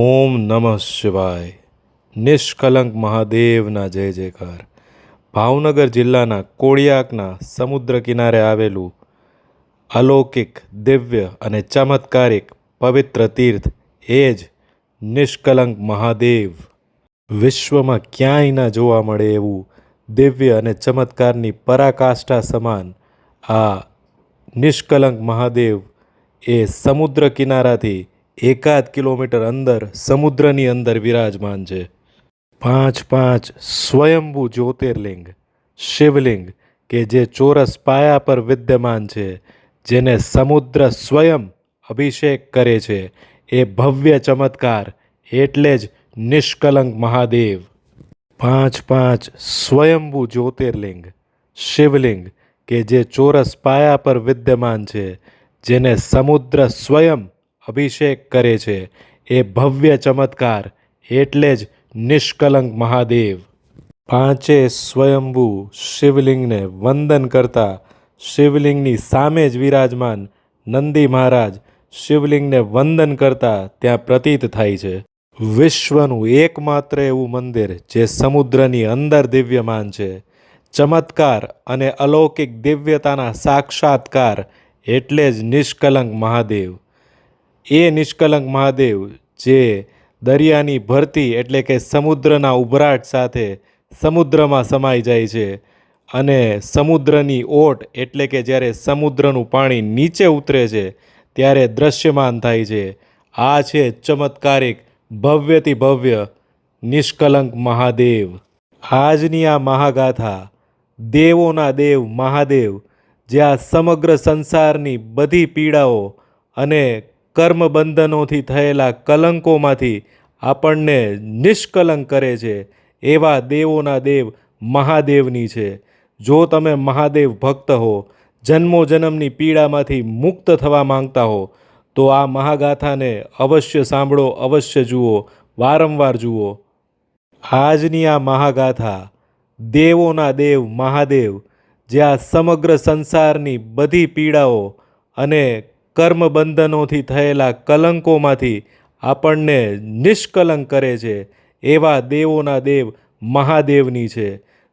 ઓમ નમઃ શિવાય. નિષ્કલંક મહાદેવના જય જયકાર. ભાવનગર જિલ્લાના કોળિયાકના સમુદ્ર કિનારે આવેલું અલૌકિક, દિવ્ય અને ચમત્કારિક પવિત્ર તીર્થ એ જ નિષ્કલંક મહાદેવ. વિશ્વમાં ક્યાંય ન જોવા મળે એવું દિવ્ય અને ચમત્કારની પરાકાષ્ઠા સમાન આ નિષ્કલંક મહાદેવ એ સમુદ્ર કિનારાથી એકાદ કિલોમીટર અંદર સમુદ્રની અંદર વિરાજમાન છે. પાંચ પાંચ સ્વયંભૂ જ્યોતિર્લિંગ, શિવલિંગ કે જે ચોરસ પાયા પર વિદ્યમાન છે, જેને સમુદ્ર સ્વયં અભિષેક કરે છે. એ ભવ્ય ચમત્કાર એટલે જ નિષ્કલંક મહાદેવ. પાંચ પાંચ સ્વયંભૂ જ્યોતિર્લિંગ, શિવલિંગ કે જે ચોરસ પાયા પર વિદ્યમાન છે, જેને સમુદ્ર સ્વયં અભિષેક કરે છે. એ ભવ્ય ચમત્કાર એટલે જ નિષ્કલંક મહાદેવ. પાંચે સ્વયંભૂ શિવલિંગને વંદન કરતા શિવલિંગની સામે જ વિરાજમાન નંદી મહારાજ શિવલિંગને વંદન કરતા ત્યાં પ્રતીત થાય છે. વિશ્વનું એકમાત્ર એવું મંદિર જે સમુદ્રની અંદર દિવ્યમાન છે. ચમત્કાર અને અલૌકિક દિવ્યતાના સાક્ષાત્કાર એટલે જ નિષ્કલંક મહાદેવ. એ નિષ્કલંક મહાદેવ જે દરિયાની ભરતી એટલે કે સમુદ્રના ઉભરાટ સાથે સમુદ્રમાં સમાઈ જાય છે અને સમુદ્રની ઓટ એટલે કે જ્યારે સમુદ્રનું પાણી નીચે ઉતરે છે ત્યારે દ્રશ્યમાન થાય છે. આ છે ચમત્કારિક ભવ્યથી ભવ્ય નિષ્કલંક મહાદેવ. આજની આ મહાગાથા દેવોના દેવ મહાદેવ, જે આ સમગ્ર સંસારની બધી પીડાઓ અને કર્મબંધનોથી થયેલા કલંકોમાંથી આપણને નિષ્કલંક કરે છે. એવા દેવોના દેવ મહાદેવની છે. જો તમે મહાદેવ ભક્ત હો જન્મો જન્મની પીડામાંથી મુક્ત થવા માંગતા હો, તો આ મહાગાથાને અવશ્ય સાંભળો, અવશ્ય જુઓ, વારંવાર જુઓ. આજની આ મહાગાથા દેવોના દેવ મહાદેવ, જે આ સમગ્ર સંસારની બધી પીડાઓ અને કર્મબંધનોથી થયેલા કલંકોમાંથી આપણને નિષ્કલંક કરે છે. એવા દેવોના દેવ મહાદેવની છે.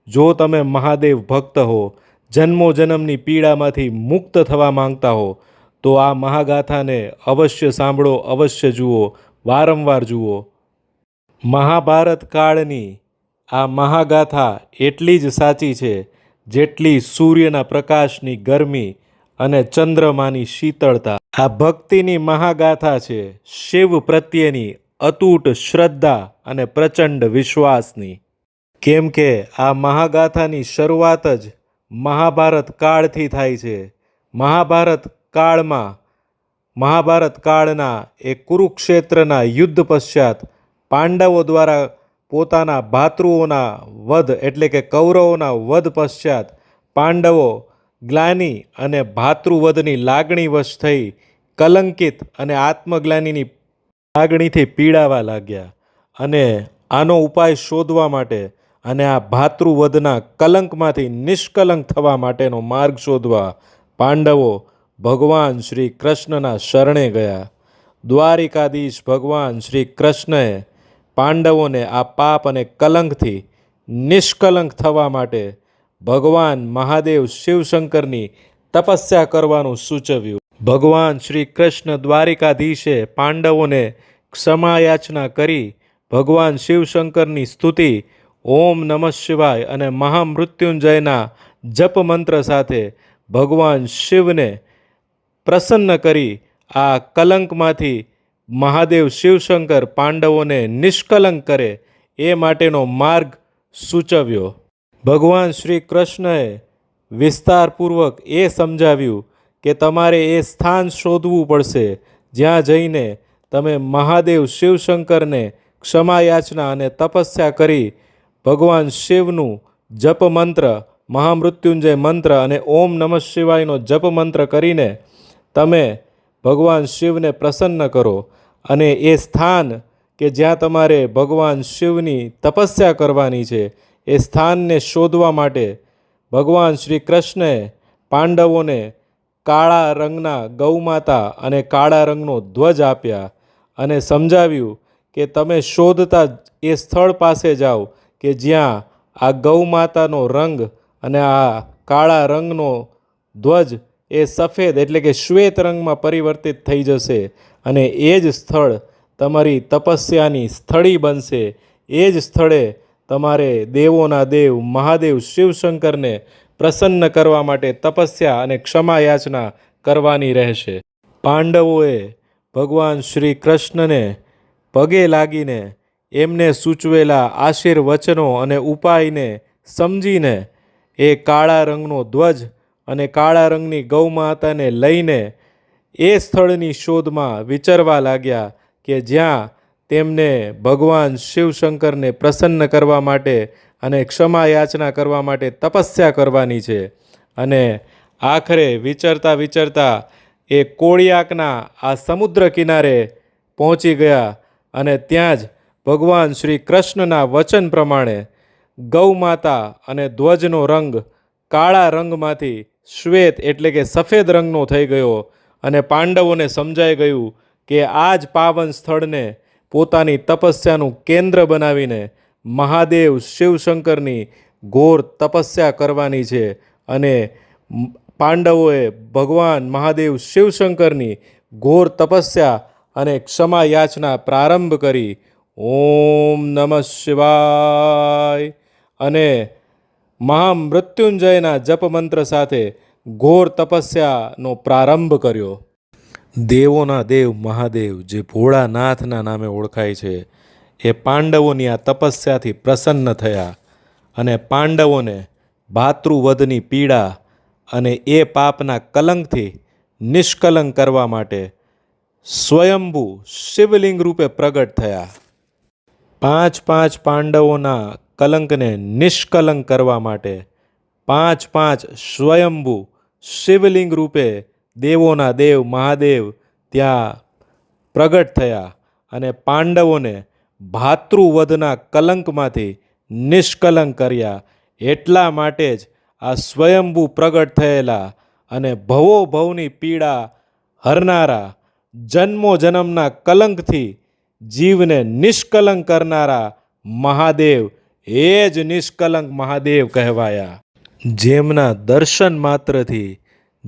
જો તમે મહાદેવ ભક્ત હો જન્મો જન્મની પીડામાંથી મુક્ત થવા માંગતા હો, તો આ મહાગાથાને અવશ્ય સાંભળો, અવશ્ય જુઓ, વારંવાર જુઓ. મહાભારત કાળની આ મહાગાથા એટલી જ સાચી છે જેટલી સૂર્યના પ્રકાશની ગરમી અને ચંદ્રમાની શીતળતા. આ ભક્તિની મહાગાથા છે શિવ પ્રત્યેની અતૂટ શ્રદ્ધા અને પ્રચંડ વિશ્વાસની. કેમ કે આ મહાગાથાની શરૂઆત જ મહાભારત કાળથી થાય છે. મહાભારત કાળમાં, મહાભારત કાળના એ કુરુક્ષેત્રના યુદ્ધ પશ્ચાત પાંડવો દ્વારા પોતાના ભાતૃઓના વધ એટલે કે કૌરવોના વધ પશ્ચાત પાંડવો ગ્લાની અને ભાતૃવધની લાગણી વશ થઈ કલંકિત અને આત્મગ્લાનીની લાગણીથી પીડાવા લાગ્યા અને આનો ઉપાય શોધવા માટે અને આ ભાતૃવધના કલંકમાંથી નિષ્કલંક થવા માટેનો માર્ગ શોધવા પાંડવો ભગવાન શ્રી કૃષ્ણના શરણે ગયા. દ્વારિકાધીશ ભગવાન શ્રી કૃષ્ણએ પાંડવોને આ પાપ અને કલંકથી નિષ્કલંક થવા માટે ભગવાન મહાદેવ શિવશંકરની તપસ્યા કરવાનું સૂચવ્યું. ભગવાન શ્રી કૃષ્ણ દ્વારિકાધીશે પાંડવોને ક્ષમાયાચના કરી ભગવાન શિવશંકરની સ્તુતિ, ઓમ નમઃ શિવાય અને મહામૃત્યુંજયના જપ મંત્ર સાથે ભગવાન શિવને પ્રસન્ન કરી આ કલંકમાંથી મહાદેવ શિવશંકર પાંડવોને નિષ્કલંક કરે એ માટેનો માર્ગ સૂચવ્યો. ભગવાન શ્રી કૃષ્ણએ વિસ્તારપૂર્વક એ સમજાવ્યું કે તમારે એ સ્થાન શોધવું પડશે, જ્યાં જઈને તમે મહાદેવ શિવશંકરને ક્ષમાયાચના અને તપસ્યા કરી ભગવાન શિવનું જપ મંત્ર મહામૃત્યુંજય મંત્ર અને ઓમ નમઃ શિવાયનો જપ મંત્ર કરીને તમે ભગવાન શિવને પ્રસન્ન કરો અને એ સ્થાન કે જ્યાં તમારે ભગવાન શિવની તપસ્યા કરવાની છે એ સ્થાનને શોધવા માટે ભગવાન શ્રી કૃષ્ણએ પાંડવોને કાળા રંગના ગૌમાતા અને કાળા રંગનો ધ્વજ આપ્યા અને સમજાવ્યું કે તમે શોધતા એ સ્થળ પાસે જાઓ કે જ્યાં આ ગૌમાતાનો રંગ અને આ કાળા રંગનો ધ્વજ એ સફેદ એટલે કે શ્વેત રંગમાં પરિવર્તિત થઈ જશે અને એ જ સ્થળ તમારી તપસ્યાની સ્થળી બનશે. એ જ સ્થળે તમારે દેવોના દેવ, મહાદેવ, શિવશંકરને પ્રસન્ન કરવા માટે તપસ્યા અને ક્ષમા યાચના કરવાની રહેશે. પાંડવોએ ભગવાન શ્રી કૃષ્ણને પગે લાગીને એમને સૂચવેલા આશીર્વચનો અને ઉપાયને સમજીને એ કાળા રંગનો ધ્વજ અને કાળા રંગની ગૌ માતાને લઈને એ સ્થળની શોધમાં વિચરવા લાગ્યા કે જ્યાં તેમને ભગવાન શિવશંકરને પ્રસન્ન કરવા માટે અને ક્ષમા યાચના કરવા માટે તપસ્યા કરવાની છે. અને આખરે વિચરતા વિચરતા એ કોળિયાકના આ સમુદ્ર કિનારે પહોંચી ગયા અને ત્યાં જ ભગવાન શ્રી કૃષ્ણના વચન પ્રમાણે ગૌ માતા અને ધ્વજનો રંગ કાળા રંગમાંથી શ્વેત એટલે કે સફેદ રંગનો થઈ ગયો અને પાંડવોને સમજાઈ ગયું કે આ જ પાવન સ્થળને પોતાની તપસ્યાનું કેન્દ્ર બનાવીને મહાદેવ શિવશંકરની ઘોર તપસ્યા કરવાની છે અને પાંડવોએ ભગવાન મહાદેવ શિવશંકરની ઘોર તપસ્યા અને ક્ષમા યાચના પ્રારંભ કરી ઓમ નમઃ શિવાય અને મહામૃત્યુંજયના જપ મંત્ર સાથે ઘોર તપસ્યાનો પ્રારંભ કર્યો. દેવોના દેવ, મહાદેવ જે ભોળાનાથના નામે ઓળખાય છે, એ પાંડવોની આ તપસ્યાથી પ્રસન્ન થયા અને પાંડવોને ભાતૃવધની પીડા અને એ પાપના કલંકથી નિષ્કલંક કરવા માટે સ્વયંભુ શિવલિંગ રૂપે પ્રગટ થયા. પાંચ પાંચ પાંડવોના કલંકને નિષ્કલંક કરવા માટે પાંચ પાંચ સ્વયંભૂ શિવલિંગ રૂપે દેવોના દેવ, મહાદેવ ત્યાં પ્રગટ થયા અને પાંડવોને ભાતૃવધના કલંકમાંથી નિષ્કલંક કર્યા. એટલા માટે જ આ સ્વયંભૂ પ્રગટ થયેલા અને ભવો ભવની પીડા હરનારા જન્મો જન્મના કલંકથી જીવને નિષ્કલંક કરનારા મહાદેવ, એ જ નિષ્કલંક મહાદેવ કહેવાયા. જેમના દર્શન માત્રથી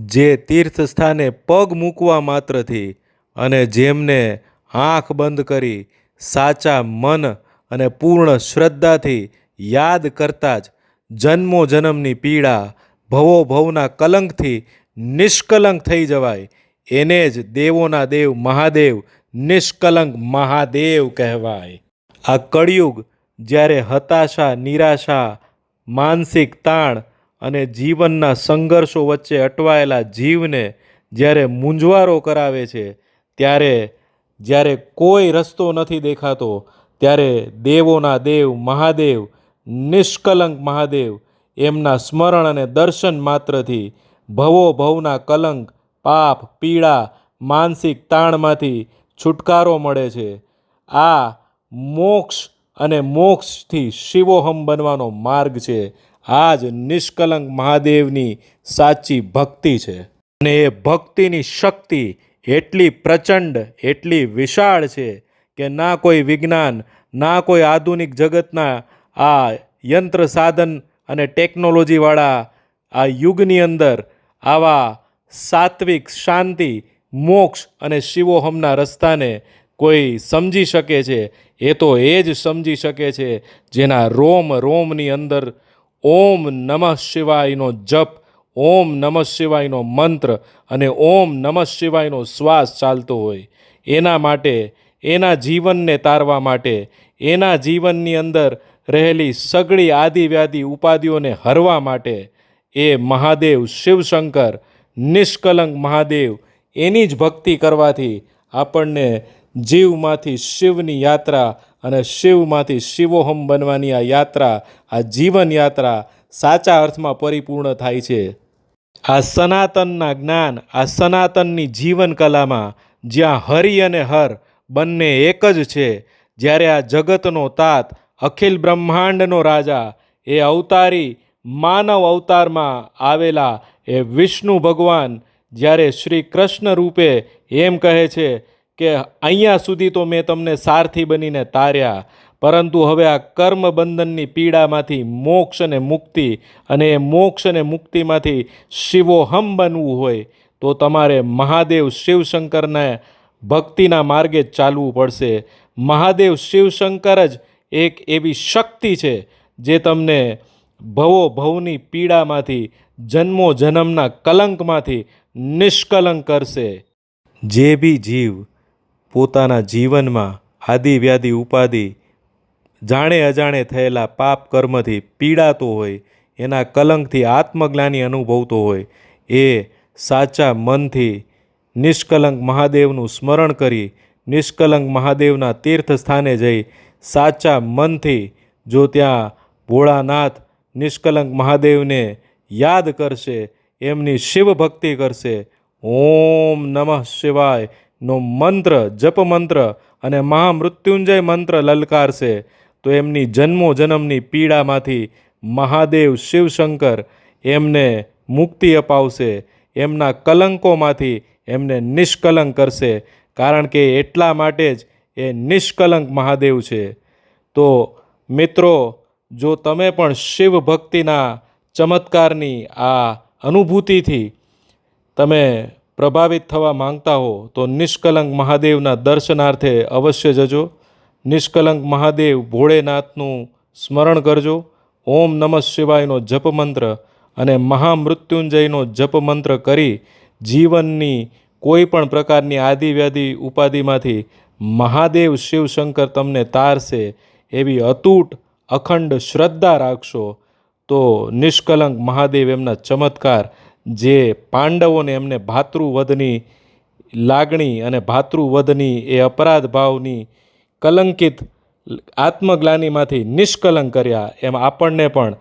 જે તીર્થ સ્થાને પગ મૂકવા માત્રથી અને જેમને આંખ બંધ કરી સાચા મન અને પૂર્ણ શ્રદ્ધાથી યાદ કરતા જ જન્મો જન્મની પીડા ભવો ભવના કલંકથી નિષ્કલંક થઈ જવાય. એને જ દેવોના દેવ મહાદેવ નિષ્કલંક મહાદેવ કહેવાય. આ કળિયુગ જ્યારે હતાશા, નિરાશા, માનસિક તાણ અને જીવનના સંઘર્ષો વચ્ચે અટવાયેલા જીવને જ્યારે મૂંઝવારો કરાવે છે, ત્યારે જ્યારે કોઈ રસ્તો નથી દેખાતો, ત્યારે દેવોના દેવ, મહાદેવ, નિષ્કલંક મહાદેવ એમના સ્મરણ અને દર્શન માત્રથી ભવો ભવના કલંક, પાપ, પીડા, માનસિક તાણમાંથી છુટકારો મળે છે. આ મોક્ષ અને મોક્ષથી શિવોહમ બનવાનો માર્ગ છે. આ જ નિષ્કલંક મહાદેવની સાચી ભક્તિ છે. અને એ ભક્તિની શક્તિ એટલી પ્રચંડ, એટલી વિશાળ છે કે ના કોઈ વિજ્ઞાન, ના કોઈ આધુનિક જગતના આ યંત્ર સાધન અને ટેકનોલોજીવાળા આ યુગની અંદર આવા સાત્વિક શાંતિ, મોક્ષ અને શિવોહમના રસ્તાને કોઈ સમજી શકે છે. એ તો એ જ સમજી શકે છે જેના રોમ રોમની અંદર ઓમ નમઃ શિવાયનો જપ, ઓમ નમઃ શિવાયનો મંત્ર અને ઓમ નમઃ શિવાયનો શ્વાસ ચાલતો હોય. એના માટે, એના જીવનને તારવા માટે, એના જીવનની અંદર રહેલી સગળી આદિવ્યાધિ ઉપાધિઓને હરવા માટે એ મહાદેવ શિવશંકર, નિષ્કલંક મહાદેવ, એની જ ભક્તિ કરવાથી આપણને જીવમાંથી શિવની યાત્રા અને શિવમાંથી શિવોહમ બનવાની આ યાત્રા, આ જીવન યાત્રા સાચા અર્થમાં પરિપૂર્ણ થાય છે. આ સનાતનના જ્ઞાન, આ સનાતનની જીવન કલામાં જ્યાં હરિ અને હર બંને એક જ છે, જ્યારે આ જગતનો તાત, અખિલ બ્રહ્માંડનો રાજા, એ અવતારી, માનવ અવતારમાં આવેલા એ વિષ્ણુ ભગવાન, જ્યારે શ્રી કૃષ્ણ રૂપે એમ કહે છે કે અહીંયા સુધી તો મેં તમને સારથી બનીને તાર્યા, પરંતુ હવે આ કર્મ બંધનની પીડામાંથી મોક્ષ અને મુક્તિ અને એ મોક્ષ અને મુક્તિમાંથી શિવોહમ બનવું હોય, તો તમારે મહાદેવ શિવશંકરને ભક્તિના માર્ગે ચાલવું પડશે. મહાદેવ શિવશંકર જ એક એવી શક્તિ છે, જે તમને ભવો ભવની પીડામાંથી, જન્મો જન્મના કલંકમાંથી નિષ્કલંક કરશે. જે બી જીવ પોતાના જીવનમાં આદિ, વ્યાધિ, ઉપાધિ, જાણે અજાણે થયેલા પાપ કર્મથી પીડાતો હોય, એના કલંકથી આત્મજ્ઞાની અનુભવતો હોય, એ સાચા મનથી નિષ્કલંક મહાદેવનું સ્મરણ કરી, નિષ્કલંક મહાદેવના તીર્થ સ્થાને જઈ, સાચા મનથી જો ત્યાં ભોળાનાથ નિષ્કલંક મહાદેવને યાદ કરશે, એમની શિવ ભક્તિ કરશે, ઓમ નમઃ શિવાય. નો મંત્ર, જપ મંત્ર અને મહામૃત્યુંજય મંત્ર લલકારશે, તો એમની જન્મો જન્મની પીડામાંથી મહાદેવ શિવશંકર એમને મુક્તિ અપાવશે, એમના કલંકોમાંથી એમને નિષ્કલંક કરશે, કારણ કે એટલા માટે જ એ નિષ્કલંક મહાદેવ છે. તો મિત્રો, જો તમે પણ શિવ ભક્તિના ચમત્કારની આ અનુભૂતિથી તમે પ્રભાવિત થવા માંગતા હો તો નિષ્કલંક મહાદેવના દર્શનાર્થે અવશ્ય જજો. નિષ્કલંક મહાદેવ ભોળેનાથનું સ્મરણ કરજો. ઓમ નમઃ શિવાયનો જપ મંત્ર અને મહામૃત્યુંજયનો જપ મંત્ર કરી જીવનની કોઈ પણ પ્રકારની આદિવ્યાધિ ઉપાધિમાંથી મહાદેવ શિવશંકર તમને તારશે એવી અતૂટ, અખંડ શ્રદ્ધા રાખશો તો નિષ્કલંક મહાદેવ એમના ચમત્કાર જે પાંડવોને એમને ભાતૃવધની લાગણી અને ભાતૃવધની એ અપરાધ ભાવની કલંકિત આત્મગ્લાનીમાંથી નિષ્કલંક કર્યા. એમ આપણને પણ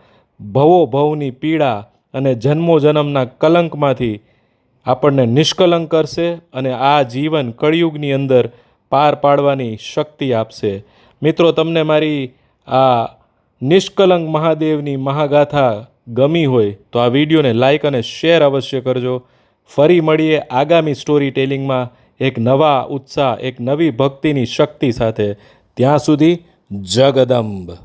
ભવો ભવની પીડા અને જન્મો જન્મના કલંકમાંથી આપણને નિષ્કલંક કરશે અને આ જીવન કળિયુગની અંદર પાર પાડવાની શક્તિ આપશે. મિત્રો, તમને મારી આ નિષ્કલંક મહાદેવની મહાગાથા ગમી હોય તો આ વિડીયોને લાઇક અને શેર અવશ્ય કરજો. ફરી મળીએ આગામી સ્ટોરી ટેલિંગમાં એક નવા ઉત્સાહ, એક નવી ભક્તિની શક્તિ સાથે. ત્યાં સુધી જગદંબ.